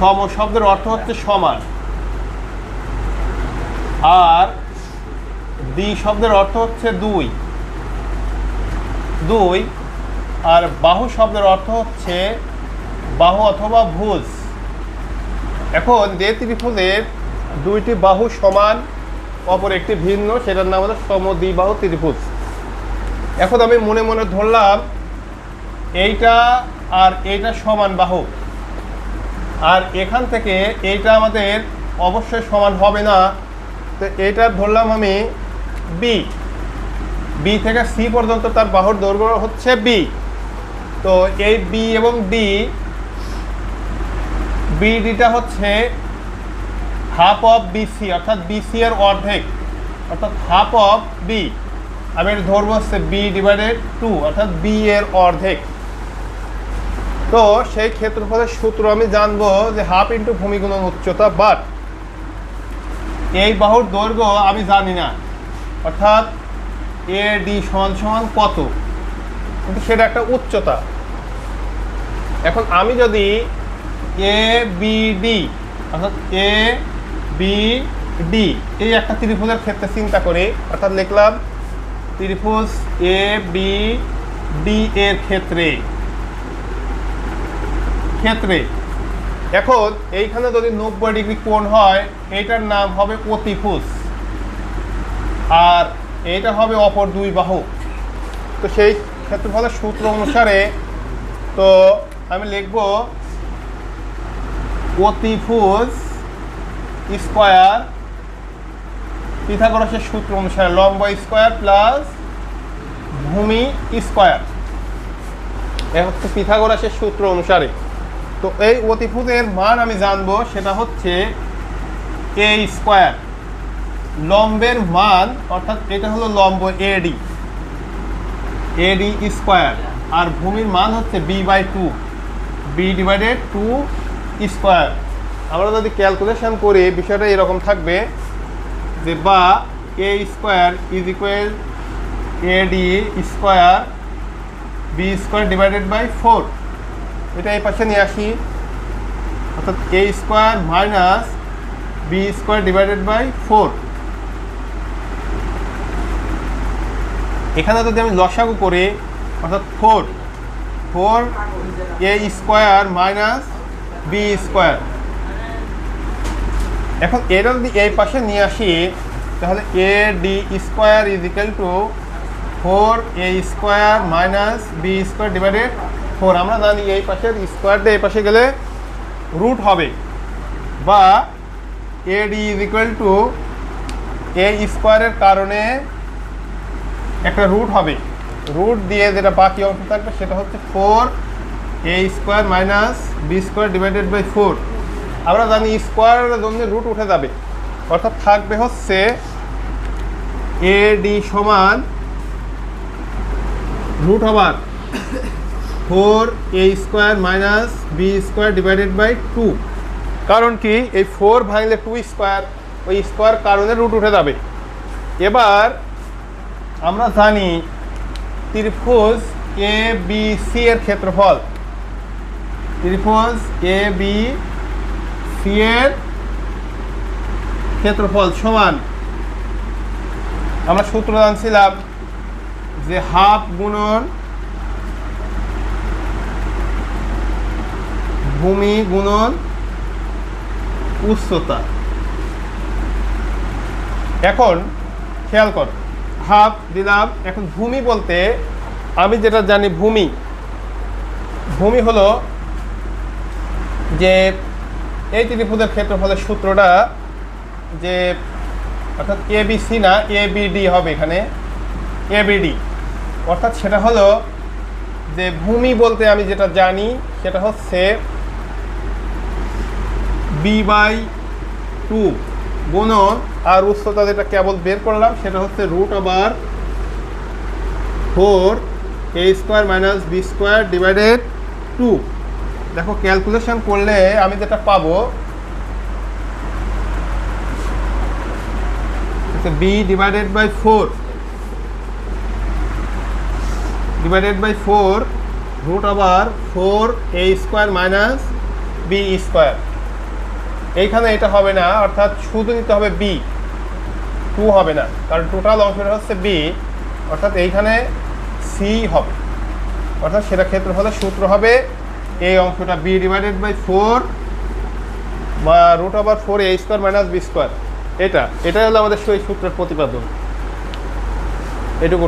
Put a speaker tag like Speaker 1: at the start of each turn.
Speaker 1: সম, শব্দের অর্থ হচ্ছে সমান। আর দ্বি শব্দের অর্থ হচ্ছে দুই। দুই, আর বাহু শব্দের অর্থ হচ্ছে বাহু অথবা ভুজ। এখন যে ত্রিভুজের দুইটি বাহু সমান, অপর একটি ভিন্ন, সেটার নাম হলো সমদ্বিবাহু ত্রিভুজ। এখন আমি মনে মনে ধরলাম, এইটা আর এইটা সমান বাহু। আর এখান থেকে এইটা আমাদের অবশ্যই সমান হবে না। তো এইটা ধরলাম আমি বি বি থেকে সি পর্যন্ত তার বাহুর দৈর্ঘ্য হচ্ছে বি তো এই বি এবং ডি বিডিটা হচ্ছে হাফ অফ বিসি অর্থাৎ বিসি এর অর্ধেক, অর্থাৎ হাফ অফ বি আমি এটা ধরবো হচ্ছে বি ডিভাইডেড টু অর্থাৎ বি এর অর্ধেক। তো সেই ক্ষেত্রফলের সূত্র আমি জানব যে হাফ ইন্টু ভূমি গুণন উচ্চতা বাট এই বাহুর দৈর্ঘ্য আমি জানি না। অর্থাৎ এ ডি সমান সমান কত? কিন্তু সেটা একটা উচ্চতা। এখন আমি যদি এ বি ডি অর্থাৎ এ বি ডি এই একটা ত্রিভুজের ক্ষেত্রে চিন্তা করি, অর্থাৎ লিখলাম ত্রিভুজ এ বি ডি এর ক্ষেত্রে। ক্ষেত্রে। এখন এইখানে যদি নব্বই ডিগ্রি কোণ হয় এইটার নাম হবে অতিভুজ। আর এইটা হবে অপর দুই বাহু তো সেই ক্ষেত্রফলের সূত্র অনুসারে, তো আমি লিখব অতিভুজ স্কোয়ার পিথাগোরাসের সূত্র অনুসারে লম্ব স্কোয়ার প্লাস ভূমি স্কোয়ার। এ হচ্ছে পিথাগোরাসের সূত্র অনুসারে। তো এই অতিভুজের মান আমি জানব, সেটা হচ্ছে এ স্কোয়ার লম্বের মান, অর্থাৎ এটা হলো লম্ব এডি এডি স্কোয়ার আর ভূমির মান হচ্ছে B by two B divided two square আমরা যদি ক্যালকুলেশন করি, বিষয়টা এরকম থাকবে যে বা A square is equal AD square B square divided by four এটা এই পাশে নিয়ে আসি। অর্থাৎ A square minus B square divided by four এখানে যদি আমি লসাগু করি, অর্থাৎ four four A square minus B square এখন এটা যদি এই পাশে নিয়ে আসি, তাহলে A D square is equal to four A square minus B square divided four. আমরা জানি এই পাশের স্কোয়ারটা এই পাশে গেলে রুট হবে। বা A D is equal to A স্কোয়ারের কারণে একটা রুট হবে। রুট দিয়ে যেটা বাকি অংশ থাকবে সেটা হচ্ছে four A square minus B square divided by four আমরা জানি স্কোয়ারের জন্য রুট উঠে যাবে। অর্থাৎ থাকবে হচ্ছে এ ডি সমান রুট হবার। Four A square minus B square divided by two. কারণ কি? এই ফোর ভাঙলে টু স্কোয়ার, ওই স্কোয়ার কারণে রুট উঠে যাবে। এবার আমরা জানি ত্রিভুজ এ, বি, সি এর ক্ষেত্রফল। ত্রিভুজ এ, বি, সি এর ক্ষেত্রফল সমান। আমরা সূত্র জানছিলাম যে হাফ গুণন ভূমি গুণন উচ্চতা। এখন খেয়াল কর, হাফ দিলাম, এখন ভূমি বলতে আমি যেটা জানি ভূমি। ভূমি হলো যে এই ত্রিভুজের ক্ষেত্রফলের সূত্রটা যে অর্থাৎ এ বি সি না এ বি ডি হবে এখানে এ বি ডি অর্থাৎ সেটা হলো যে ভূমি বলতে আমি যেটা জানি সেটা হচ্ছে বি বাই টু গুণন আর উচ্চতা যেটা কেবল বের করলাম, সেটা হচ্ছে রুট আবার four A square minus B square divided two দেখো ক্যালকুলেশন করলে আমি যেটা পাবো B divided by four divided by four root আবার four A square minus B square এইখানে এটা হবে না, অর্থাৎ শুধু নিতে হবে বি টু হবে না, কারণ টোটাল অংশটা হচ্ছে বি অর্থাৎ এইখানে সি হবে। অর্থাৎ সেটা ক্ষেত্রফলের সূত্র হবে এই অংশটা বি ডিভাইডেড বাই ফোর বা root over four A square minus B square এটা, এটাই হলো আমাদের সেই সূত্রের প্রতিপাদন। এটুকু